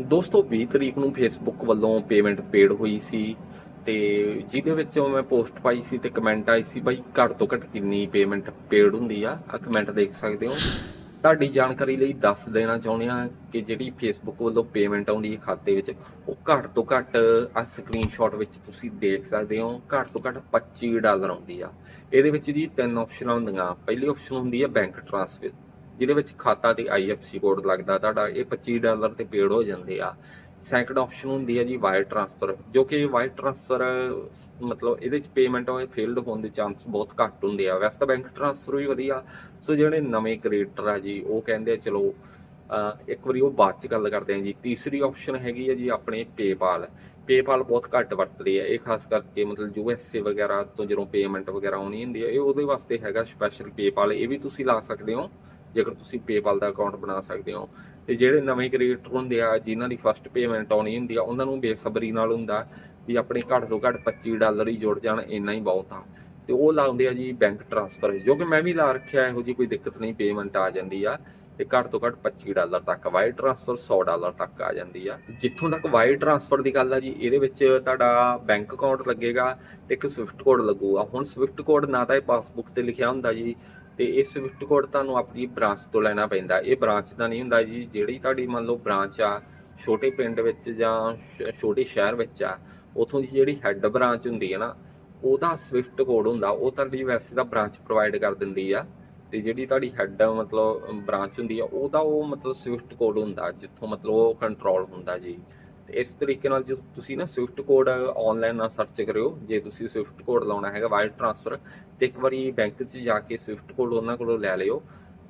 ਦੋਸਤੋ 20 ਤਰੀਕ ਨੂੰ ਫੇਸਬੁੱਕ ਵੱਲੋਂ ਪੇਮੈਂਟ ਪੇਡ ਹੋਈ ਸੀ ਤੇ ਜਿਹਦੇ ਵਿੱਚ ਮੈਂ ਪੋਸਟ ਪਾਈ ਸੀ ਤੇ ਕਮੈਂਟ ਆਈ ਸੀ, ਬਾਈ, ਘੱਟ ਤੋਂ ਘੱਟ ਕਿੰਨੀ ਪੇਮੈਂਟ ਪੇਡ ਹੁੰਦੀ ਆ? ਆ ਕਮੈਂਟ ਦੇਖ ਸਕਦੇ ਹੋ। ਤੁਹਾਡੀ ਜਾਣਕਾਰੀ ਲਈ ਦੱਸ ਦੇਣਾ ਚਾਹੁੰਦੇ ਆ ਕਿ ਜਿਹੜੀ ਫੇਸਬੁੱਕ ਵੱਲੋਂ ਪੇਮੈਂਟ ਆਉਂਦੀ ਹੈ ਖਾਤੇ ਵਿੱਚ, ਉਹ ਘੱਟ ਤੋਂ ਘੱਟ ਆ ਸਕਰੀਨਸ਼ਾਟ ਵਿੱਚ ਤੁਸੀਂ ਦੇਖ ਸਕਦੇ ਹੋ, ਘੱਟ ਤੋਂ ਘੱਟ 25 ਡਾਲਰ ਆਉਂਦੀ ਆ। ਇਹਦੇ ਵਿੱਚ ਜੀ ਤਿੰਨ ਆਪਸ਼ਨਾਂ ਹੁੰਦੀਆਂ ਪਹਿਲੀ ਆਪਸ਼ਨ ਹੁੰਦੀ ਹੈ ਬੈਂਕ ਟ੍ਰਾਂਸਫਰ ਜਿਹਦੇ ਵਿੱਚ ਖਾਤਾ ਤੇ ਆਈਐਫਸੀ ਕੋਡ ਲੱਗਦਾ ਤੁਹਾਡਾ, ਇਹ 25 ਡਾਲਰ ਤੇ ਪੇਡ ਹੋ ਜਾਂਦੇ ਆ। ਸੈਕੰਡ ਆਪਸ਼ਨ ਹੁੰਦੀ ਹੈ ਜੀ ਵਾਇਰ ਟ੍ਰਾਂਸਫਰ ਜੋ ਕਿ ਵਾਇਰ ਟ੍ਰਾਂਸਫਰ ਮਤਲਬ ਇਹਦੇ ਚ ਪੇਮੈਂਟ ਹੋਏ ਫੇਲਡ ਹੋਣ ਦੇ ਚਾਂਸ ਬਹੁਤ ਘੱਟ ਹੁੰਦੇ ਆ। ਵੈਸੇ ਤਾਂ ਬੈਂਕ ਟ੍ਰਾਂਸਫਰ ਵੀ ਵਧੀਆ। ਸੋ ਜਿਹੜੇ ਨਵੇਂ ਕ੍ਰੀਏਟਰ ਆ ਜੀ, ਉਹ ਕਹਿੰਦੇ ਚਲੋ ਇੱਕ ਵਾਰੀ ਉਹ ਬਾਅਦ ਚ ਗੱਲ ਕਰਦੇ ਆ ਜੀ। ਤੀਸਰੀ ਆਪਸ਼ਨ ਹੈਗੀ ਹੈ ਜੀ ਆਪਣੇ ਪੇਪਾਲ ਪੇਪਾਲ ਬਹੁਤ ਘੱਟ ਵਰਤਦੇ ਹੈ ਇਹ ਖਾਸ ਕਰਕੇ ਮਤਲਬ ਯੂ ਐਸ ਏ ਵਗੈਰਾ ਤੋਂ ਜਦੋਂ ਪੇਮੈਂਟ ਵਗੈਰਾ ਆਉਣੀ ਹੁੰਦੀ ਹੈ ਇਹ ਉਹਦੇ ਵਾਸਤੇ ਹੈਗਾ ਸਪੈਸ਼ਲ ਪੇਪਾਲ ਇਹ ਵੀ ਤੁਸੀਂ ਲਾ ਸਕਦੇ ਹੋ। ਜੇਕਰ ਤੁਸੀਂ ਪੇਪਾਲ ਦਾ ਅਕਾਊਂਟ ਬਣਾ ਸਕਦੇ ਹੋ। ਤੇ ਜਿਹੜੇ ਨਵੇਂ ਕ੍ਰੀਏਟਰ ਹੁੰਦੇ ਆ, ਜਿਨ੍ਹਾਂ ਦੀ ਫਸਟ ਪੇਮੈਂਟ ਆਉਣੀ ਹੁੰਦੀ ਆ, ਉਹਨਾਂ ਨੂੰ ਬੇਸਬਰੀ ਨਾਲ ਹੁੰਦਾ ਵੀ ਆਪਣੇ ਘੱਟ ਤੋਂ ਘੱਟ 25 ਡਾਲਰ ਹੀ ਜੁੜ ਜਾਣ, ਇੰਨਾ ਹੀ ਬਹੁਤ ਆ। ਤੇ ਉਹ ਲਾਉਂਦੇ ਆ ਜੀ ਬੈਂਕ ਟ੍ਰਾਂਸਫਰ ਜੋ ਕਿ ਮੈਂ ਵੀ ਲਾ ਰੱਖਿਆ, ਇਹੋ ਜੀ ਕੋਈ ਦਿੱਕਤ ਨਹੀਂ ਪੇਮੈਂਟ ਆ ਜਾਂਦੀ ਆ। ਤੇ ਘੱਟ ਤੋਂ ਘੱਟ 25 ਡਾਲਰ ਤੱਕ ਵਾਇਰ ਟ੍ਰਾਂਸਫਰ 100 ਡਾਲਰ ਤੱਕ ਆ ਜਾਂਦੀ ਆ। ਜਿੱਥੋਂ ਤੱਕ ਵਾਇਰ ਟ੍ਰਾਂਸਫਰ ਦੀ ਗੱਲ ਆ ਜੀ, ਇਹਦੇ ਵਿੱਚ ਤੁਹਾਡਾ ਬੈਂਕ ਅਕਾਊਂਟ ਲੱਗੇਗਾ ਤੇ ਇੱਕ ਸਵਿਫਟ ਕੋਡ ਲੱਗੂਗਾ। ਹੁਣ ਸਵਿਫਟ ਕੋਡ ਨਾ ਤਾਂ ਇਹ ਪਾਸਬੁੱਕ ਤੇ ਲਿਖਿਆ ਹੁੰਦਾ ਜੀ ਤੇ ਇਹ ਸਵਿਫਟ ਕੋਡ ਤੁਹਾਨੂੰ ਆਪਣੀ ਬ੍ਰਾਂਚ ਤੋਂ ਲੈਣਾ ਪੈਂਦਾ। ਇਹ ਬ੍ਰਾਂਚ ਦਾ ਨਹੀਂ ਹੁੰਦਾ ਜੀ, ਜਿਹੜੀ ਤੁਹਾਡੀ ਮੰਨ ਲਓ ਬ੍ਰਾਂਚ ਆ, ਛੋਟੇ ਪਿੰਡ ਵਿੱਚ ਜਾਂ ਛੋਟੇ ਸ਼ਹਿਰ ਵਿੱਚ ਆ, ਉਥੋਂ ਦੀ ਜਿਹੜੀ ਹੈੱਡ ਬ੍ਰਾਂਚ ਹੁੰਦੀ ਹੈ ਨਾ, ਉਹਦਾ ਸਵਿਫਟ ਕੋਡ ਹੁੰਦਾ, ਉਹ ਤੁਹਾਡੀ ਵੈਸੇ ਦਾ ਬ੍ਰਾਂਚ ਪ੍ਰੋਵਾਈਡ ਕਰ ਦਿੰਦੀ ਆ। ਤੇ ਜਿਹੜੀ ਤੁਹਾਡੀ ਹੈੱਡ ਮਤਲਬ ਬ੍ਰਾਂਚ ਹੁੰਦੀ ਆ, ਉਹਦਾ ਉਹ ਮਤਲਬ ਸਵਿਫਟ ਕੋਡ ਹੁੰਦਾ, ਜਿੱਥੋਂ ਮਤਲਬ ਉਹ ਕੰਟਰੋਲ ਹੁੰਦਾ ਜੀ। ਤੇ ਇਸ ਤਰੀਕੇ ਨਾਲ ਜੇ ਤੁਸੀਂ ਨਾ ਸਵਿਫਟ ਕੋਡ ਆਨਲਾਈਨ ਨਾਲ ਸਰਚ ਕਰਿਓ, ਜੇ ਤੁਸੀਂ ਸਵਿਫਟ ਕੋਡ ਲਾਉਣਾ ਹੈਗਾ ਵਾਇਰ ਟ੍ਰਾਂਸਫਰ ਤੇ ਇੱਕ ਵਾਰੀ ਬੈਂਕ 'ਚ ਜਾ ਕੇ ਸਵਿਫਟ ਕੋਡ ਉਹਨਾਂ ਕੋਲੋਂ ਲੈ ਲਿਓ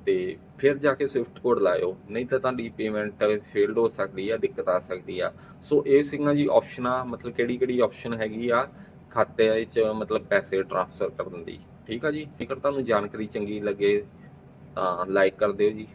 ਤੇ ਫਿਰ ਜਾ ਕੇ ਸਵਿਫਟ ਕੋਡ ਲਾਇਓ। ਨਹੀਂ ਤਾਂ ਤੁਹਾਡੀ ਪੇਮੈਂਟ ਫੇਲਡ ਹੋ ਸਕਦੀ ਆ, ਦਿੱਕਤ ਆ ਸਕਦੀ ਆ। ਸੋ ਇਹ ਸਿੰਘਾਂ ਜੀ ਆਪਸ਼ਨਾਂ ਮਤਲਬ ਕਿਹੜੀ ਕਿਹੜੀ ਆਪਸ਼ਨ ਹੈਗੀ ਆ, ਖਾਤੇ ਵਿੱਚ ਮਤਲਬ ਪੈਸੇ ਟ੍ਰਾਂਸਫਰ ਕਰਨ ਦੀ। ਠੀਕ ਆ ਜੀ? ਜੇਕਰ ਤੁਹਾਨੂੰ ਜਾਣਕਾਰੀ ਚੰਗੀ ਲੱਗੇ ਤਾਂ ਲਾਈਕ ਕਰ ਦਿਓ ਜੀ।